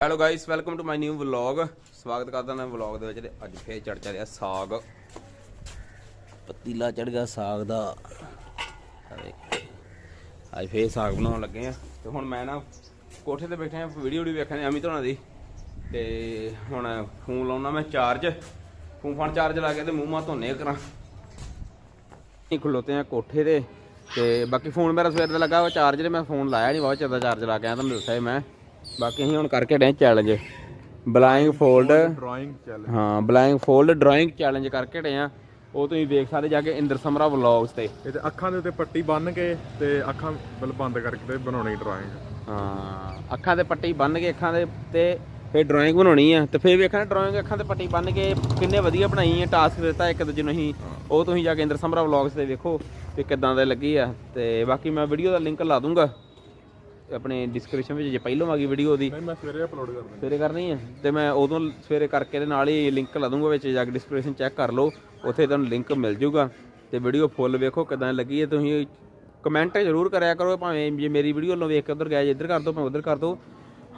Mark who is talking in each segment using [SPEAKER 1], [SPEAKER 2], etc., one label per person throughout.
[SPEAKER 1] Hello guys welcome to my new vlog ਸਵਾਗਤ ਕਰਦਾ ਮੈਂ ਵਲੌਗ ਦੇ ਵਿੱਚ ਤੇ ਅੱਜ ਫੇਰ ਚੜ ਚੜਿਆ ਸਾਗ। ਪਤੀਲਾ ਚੜ ਗਿਆ ਸਾਗ ਦਾ। ਅੱਜ ਫੇਰ ਸਾਗ ਬਣਾਉਣ ਲੱਗੇ ਆ। ਤੇ ਹੁਣ ਮੈਂ ਨਾ ਕੋਠੇ ਤੇ ਬੈਠੇ ਆ ਵੀਡੀਓ ਵੀ ਵੇਖਣੇ ਅਮਿਤ ਹੋਣਾ ਦੀ। ਤੇ ਹੁਣ ਫੋਨ ਲਾਉਣਾ ਮੈਂ ਚਾਰਜ ਫੋਨ ਫਾਨ ਚਾਰਜ ਲਾ ਕੇ ਤੇ ਮੂੰਹ ਮਾ ਧੋਨੇ ਕਰਾਂ। ਨਹੀਂ ਖਲੋਤੇ ਆ ਕੋਠੇ ਤੇ। ਤੇ ਬਾਕੀ ਫੋਨ ਮੇਰਾ ਸਵੇਰ ਦਾ ਲੱਗਾ ਵਾ ਚਾਰਜ ਤੇ, ਮੈਂ ਫੋਨ ਲਾਇਆ ਨਹੀਂ ਬਹੁਤ ਚਿਰ ਦਾ ਚਾਰਜ ਲਾ ਕੇ ਆਇਆ ਤੁਹਾਨੂੰ ਦੱਸਿਆ ਮੈਂ। ਬਾਕੀ ਅਸੀਂ ਹੁਣ ਕਰਕੇ day challenge blindfold
[SPEAKER 2] drawing challenge
[SPEAKER 1] ਹਾਂ ਬਲਾਈਂਗ ਫੋਲਡ ਡਰਾਇੰਗ ਚੈਲੰਜ ਕਰਕੇ ਡੇ ਆ ਉਹ ਤੁਸੀਂ ਵੇਖ ਸਕਦੇ ਜਾ ਕੇ ਇੰਦਰ ਸਮਰਾ ਵਲੌਗਸ ਤੇ।
[SPEAKER 2] ਇਹ ਤੇ ਅੱਖਾਂ ਦੇ ਉੱਤੇ ਪੱਟੀ ਬੰਨ ਕੇ ਤੇ ਅੱਖਾਂ ਬਲ ਬੰਦ ਕਰਕੇ ਤੇ ਬਣਾਉਣੀ ਡਰਾਇੰਗ
[SPEAKER 1] ਹਾਂ ਅੱਖਾਂ ਤੇ ਪੱਟੀ ਬੰਨ ਕੇ ਅੱਖਾਂ ਦੇ ਤੇ ਫਿਰ ਡਰਾਇੰਗ ਬਣਾਉਣੀ ਆ। ਤੇ ਫਿਰ ਵੇਖਣਾ ਡਰਾਇੰਗ ਅੱਖਾਂ ਤੇ ਪੱਟੀ ਬੰਨ ਕੇ ਕਿੰਨੇ ਵਧੀਆ ਬਣਾਈ ਹੈ ਟਾਸਕ ਦਿੱਤਾ ਇੱਕ ਦੂਜੇ ਨੂੰ ਅਸੀਂ। ਉਹ ਤੁਸੀਂ ਜਾ ਕੇ ਇੰਦਰ ਸਮਰਾ ਵਲੌਗਸ ਤੇ ਵੇਖੋ ਕਿ ਕਿੱਦਾਂ ਦੇ ਲੱਗੀ ਆ। ਤੇ ਬਾਕੀ ਮੈਂ ਵੀਡੀਓ ਦਾ ਲਿੰਕ ਲਾ ਦੂੰਗਾ। ਆਪਣੇ ਡਿਸਕ੍ਰਿਪਸ਼ਨ ਵਿੱਚ ਜੇ ਪਹਿਲੋਂ ਆ ਗਈ ਵੀਡੀਓ ਦੀ
[SPEAKER 2] ਨਹੀਂ ਮੈਂ ਸਵੇਰੇ ਅਪਲੋਡ ਕਰ ਦਿੰਦਾ।
[SPEAKER 1] ਸਵੇਰੇ ਕਰਨੀ ਹੈ ਤੇ ਮੈਂ ਉਦੋਂ ਸਵੇਰੇ ਕਰਕੇ ਦੇ ਨਾਲ ਹੀ ਲਿੰਕ ਲਾ ਦੂੰਗਾ ਵਿੱਚ ਜਾ ਕੇ ਡਿਸਕ੍ਰਿਪਸ਼ਨ ਚੈੱਕ ਕਰ ਲਓ। ਉੱਥੇ ਤੁਹਾਨੂੰ ਲਿੰਕ ਮਿਲ ਜਾਊਗਾ ਤੇ ਵੀਡੀਓ ਫੁੱਲ ਵੇਖੋ ਕਿਦਾਂ ਲੱਗੀ ਹੈ ਤੁਸੀਂ ਕਮੈਂਟ ਜ਼ਰੂਰ ਕਰਿਆ ਕਰੋ ਭਾਵੇਂ ਜੇ ਮੇਰੀ ਵੀਡੀਓ ਵੱਲੋਂ ਵੇਖ ਕੇ ਉਧਰ ਗਿਆ ਜੇ ਇੱਧਰ ਕਰ ਦਿਓ ਭਾਵੇਂ ਉਧਰ ਕਰ ਦਿਓ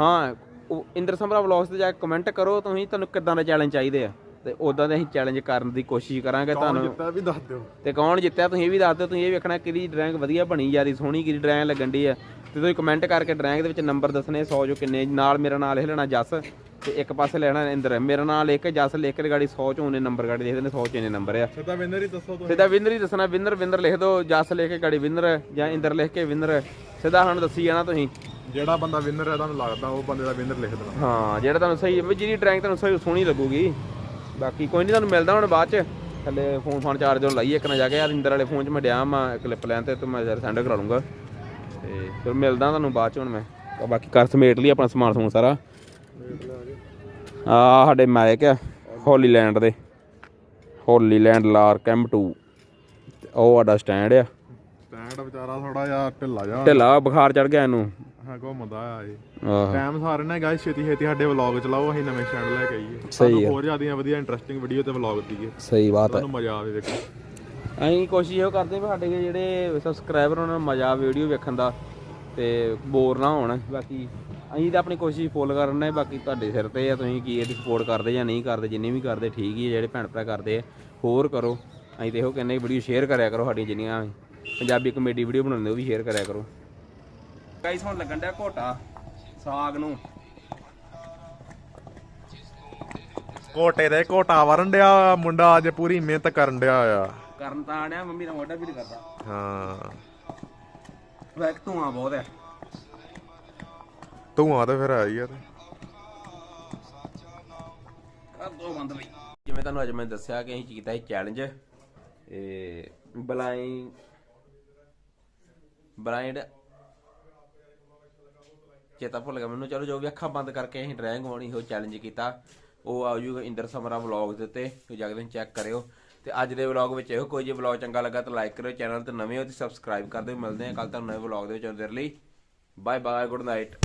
[SPEAKER 1] ਹਾਂ ਉਹ ਇੰਦਰ ਸਮਰਾ ਵਲੌਗਸ ਤੇ ਜਾ ਕੇ ਕਮੈਂਟ ਕਰੋ ਤੁਸੀਂ ਤੁਹਾਨੂੰ ਕਿਦਾਂ ਦੇ ਚੈਲੰਜ ਚਾਹੀਦੇ ਆ? ਤੇ ਉਦਾਂ ਦੇ ਅਸੀਂ ਚੈਲੰਜ ਕਰਨ ਦੀ ਕੋਸ਼ਿਸ਼ ਕਰਾਂਗੇ ਤੁਹਾਨੂੰ।
[SPEAKER 2] ਜਿੱਤਾ ਵੀ ਦੱਸ ਦਿਓ।
[SPEAKER 1] ਤੇ ਕੌਣ ਜਿੱਤਿਆ ਤੁਸੀਂ ਇਹ ਵੀ ਦੱਸ ਦਿਓ ਤੁਸੀਂ ਇਹ ਵੇਖਣਾ ਕਿਹਦੀ ਡਰਾਇੰਗ ਵਧੀਆ ਬਣੀ ਯਾਰੀ ਸੋਹਣੀ ਕਿਹਦੀ ਡਰਾਇੰਗ ਲੱਗਣ ਦੀ ਆ। ਤੇ ਤੁਸੀਂ ਕਮੈਂਟ ਕਰਕੇ ਡਰਾਇੰਗ ਦੇ ਵਿੱਚ ਨੰਬਰ ਦੱਸਣੇ 100 ਜੋ ਕਿੰਨੇ ਨਾਲ ਮੇਰਾ ਲਿਖ ਲੈਣਾ ਜਸ ਤੇ ਇੱਕ ਪਾਸੇ ਲੈਣਾ ਇੰਦਰ। ਮੇਰਾ ਨਾਮ ਲਿਖ ਕੇ ਜਸ ਲਿਖ ਕੇ ਗਾੜੀ 100 ਚੋਂ ਉਹਨੇ ਨੰਬਰ ਗਾੜੀ ਲਿਖ ਦਿੰਦੇ 100 ਚ ਇੰਨੇ ਨੰਬਰ ਆ।
[SPEAKER 2] ਸਿੱਧਾ ਵਿਨਰ ਹੀ ਦੱਸੋ ਤੁਸੀਂ।
[SPEAKER 1] ਸਿੱਧਾ ਵਿਨਰ ਹੀ ਦੱਸਣਾ ਵਿਨਰ ਵਿਨਰ ਲਿਖ ਦਿਓ ਜਸ ਲਿਖ ਕੇ ਗਾੜੀ ਵਿਨਰ ਜਾਂ ਇੰਦਰ ਲਿਖ ਕੇ ਵਿਨਰ ਸਿੱਧਾ ਸਾਨੂੰ ਦੱਸੀ ਜਾਣਾ ਤੁਸੀਂ।
[SPEAKER 2] ਜਿਹੜਾ ਬੰਦਾ ਵਿਨਰ ਹੈ ਤੁਹਾਨੂੰ ਲੱਗਦਾ ਉਹ ਬੰਦੇ ਦਾ ਵਿਨਰ ਲਿਖ ਦੇਣਾ।
[SPEAKER 1] ਹਾਂ ਜਿਹੜਾ ਤੁਹਾਨੂੰ ਸਹੀ ਜਿਹੜੀ ਡਰਾਇੰਗ ਤੁਹਾਨੂੰ ਸਹੀ ਸੋਹਣੀ ਲੱਗੂਗੀ। ਬਾਕੀ ਕੋਈ ਨਹੀਂ ਤੁਹਾਨੂੰ ਮਿਲਦਾ ਹੁਣ ਬਾਅਦ ਚ। ਥੱਲੇ ਫੋਨ ਫਾਨ ਚਾਰਜ ਹੋਣ ਲਾਈਏ ਇੱਕ ਨਾ ਜਾ ਕੇ ਯਾਰ ਇੰਦਰ ਵਾਲੇ ਫੋਨ 'ਚ ਮੈਂ ਡਿਆ ਮੈਂ ਕਲਿੱਪ ਲੈਣ ਤੇ ਤੇ ਮੈਂ ਯਾਰ ਸੈਂਡ ਕਰਾ ਲੂੰਗਾ ਤੇ ਫਿਰ ਮਿਲਦਾ ਤੁਹਾਨੂੰ ਬਾਅਦ ਚ ਹੁਣ ਮੈਂ। ਬਾਕੀ ਕਰ ਸਮੇਟ ਲਈ ਆਪਣਾ ਸਮਾਨ ਸਮੂਨ ਸਾਰਾ। ਆ ਸਾਡੇ ਮਾਇਕ ਆ ਹੋਲੀ ਲੈਂਡ ਦੇ। ਹੋਲੀ ਲੈਂਡ ਲਾਰਕ M2 ਤੇ ਉਹ ਸਾਡਾ ਸਟੈਂਡ ਆ।
[SPEAKER 2] ਸਟੈਂਡ ਵਿਚਾਰਾ ਥੋੜਾ ਜਿਹਾ ਢਿੱਲਾ ਜਾ
[SPEAKER 1] ਢਿੱਲਾ ਬੁਖਾਰ ਚੜ ਗਿਆ ਇਹਨੂੰ।
[SPEAKER 2] ਹਾਂ ਘੁੰਮਦਾ ਆ ਇਹ।
[SPEAKER 1] ਆਹ।
[SPEAKER 2] ਟਾਈਮ ਸਾਰੇ ਨੇ ਗਾਇਸ ਛੇਤੀ ਛੇਤੀ ਸਾਡੇ ਵਲੌਗ ਚਲਾਓ ਅਸੀਂ ਨਵੇਂ ਸਟੈਂਡ ਲੈ ਕੇ ਆਈਏ।
[SPEAKER 1] ਸਹੀ ਆ।
[SPEAKER 2] ਹੋਰ ਜ਼ਿਆਦਾ ਵਧੀਆ ਇੰਟਰਸਟਿੰਗ ਵੀਡੀਓ ਤੇ ਵਲੌਗ ਦੀਏ।
[SPEAKER 1] ਸਹੀ ਬਾਤ ਹੈ
[SPEAKER 2] ਤੁਹਾਨੂੰ ਮਜ਼ਾ ਆਵੇ ਦੇਖੋ।
[SPEAKER 1] ਅਸੀਂ ਕੋਸ਼ਿਸ਼ ਇਹੋ ਕਰਦੇ ਵੀ ਸਾਡੇ ਜਿਹੜੇ ਸਬਸਕ੍ਰਾਈਬਰ ਉਹਨਾਂ ਨੂੰ ਮਜ਼ਾ ਵੀਡੀਓ ਵੇਖਣ ਦਾ ਤੇ ਬੋਰ ਨਾ ਹੋਣ। ਬਾਕੀ ਅਸੀਂ ਤਾਂ ਆਪਣੀ ਕੋਸ਼ਿਸ਼ ਫੁੱਲ ਕਰਨ ਨੇ ਬਾਕੀ ਤੁਹਾਡੇ ਸਿਰ ਤੇ ਆ ਤੁਸੀਂ ਕੀ ਇਹਦੀ ਸਪੋਰਟ ਕਰਦੇ ਜਾਂ ਨਹੀਂ ਕਰਦੇ ਜਿੰਨੇ ਵੀ ਕਰਦੇ ਠੀਕ ਹੀ ਆ ਜਿਹੜੇ ਭੈਣ ਭਰਾ ਕਰਦੇ ਆ ਹੋਰ ਕਰੋ। ਅਸੀਂ ਤੇ ਇਹੋ ਕਹਿੰਦੇ ਵੀਡੀਓ ਸ਼ੇਅਰ ਕਰਿਆ ਕਰੋ ਸਾਡੀਆਂ ਜਿੰਨੀਆਂ ਪੰਜਾਬੀ ਕਮੇਡੀ ਵੀਡੀਓ ਬਣਾਉਂਦੇ ਉਹ ਵੀ ਸ਼ੇਅਰ ਕਰਿਆ ਕਰੋ। ਗਾਈਸ ਹੁਣ ਲੱਗਣ ਡਿਆ ਘੋਟਾ ਸਾਗ ਨੂੰ।
[SPEAKER 2] ਕੋਟੇ ਦੇ ਕੋਟਾ ਵਰਨ ਡਿਆ ਮੁੰਡਾ ਅੱਜ ਪੂਰੀ ਮਿਹਨਤ ਕਰਨ ਡਿਆ ਆ।
[SPEAKER 1] ਕਰਨ ਤਾਂ ਆੜਿਆ ਮੰਮੀ ਦਾ ਮੋਢਾ ਵੀ ਨਹੀਂ ਕਰਦਾ।
[SPEAKER 2] ਹਾਂ।
[SPEAKER 1] ਵੈਕ ਧੂਆਂ ਬਹੁਤ ਹੈ
[SPEAKER 2] ਧੂਆਂ ਤਾਂ ਫਿਰ ਆਈ ਆ ਤੇ।
[SPEAKER 1] ਕਰ ਦੋ ਬੰਦ ਬਈ। ਜਿਵੇਂ ਤੁਹਾਨੂੰ ਅੱਜ ਮੈਂ ਦੱਸਿਆ ਕਿ ਅਸੀਂ ਕੀਤਾ ਸੀ ਚੈਲੰਜ ਇਹ ਬਲਾਈਂਡ ਬਲਾਈਂਡ ਚੇਤਾ ਭੁੱਲ ਗਿਆ। ਮੈਨੂੰ ਚਲੋ ਜੋ ਵੀ ਅੱਖਾਂ ਬੰਦ ਕਰਕੇ ਅਸੀਂ ਡਰਾਇੰਗ ਹੋਣੀ, ਉਹ ਚੈਲੰਜ ਕੀਤਾ। ਉਹ ਆ ਜੂਗਾ ਇੰਦਰ ਸਮਰਾ ਵਲੌਗ ਦੇ ਉੱਤੇ। ਤੁਸੀਂ ਜਾ ਕੇ ਚੈੱਕ ਕਰਿਓ। ਤੇ ਅੱਜ ਦੇ ਵਲੌਗ ਵਿੱਚ ਇਹੋ ਕੋਈ ਜੇ ਵਲੌਗ ਚੰਗਾ ਲੱਗਾ ਤਾਂ ਲਾਈਕ ਕਰਿਓ ਚੈਨਲ ਤੇ ਨਵੇਂ ਹੋ ਤੇ ਸਬਸਕ੍ਰਾਈਬ ਕਰ ਦਿਓ। ਮਿਲਦੇ ਹਾਂ ਕੱਲ ਤੁਹਾਨੂੰ ਨਵੇਂ ਵਲੌਗ ਦੇ ਵਿੱਚ ਉਹਦੇ ਲਈ। Bye bye good night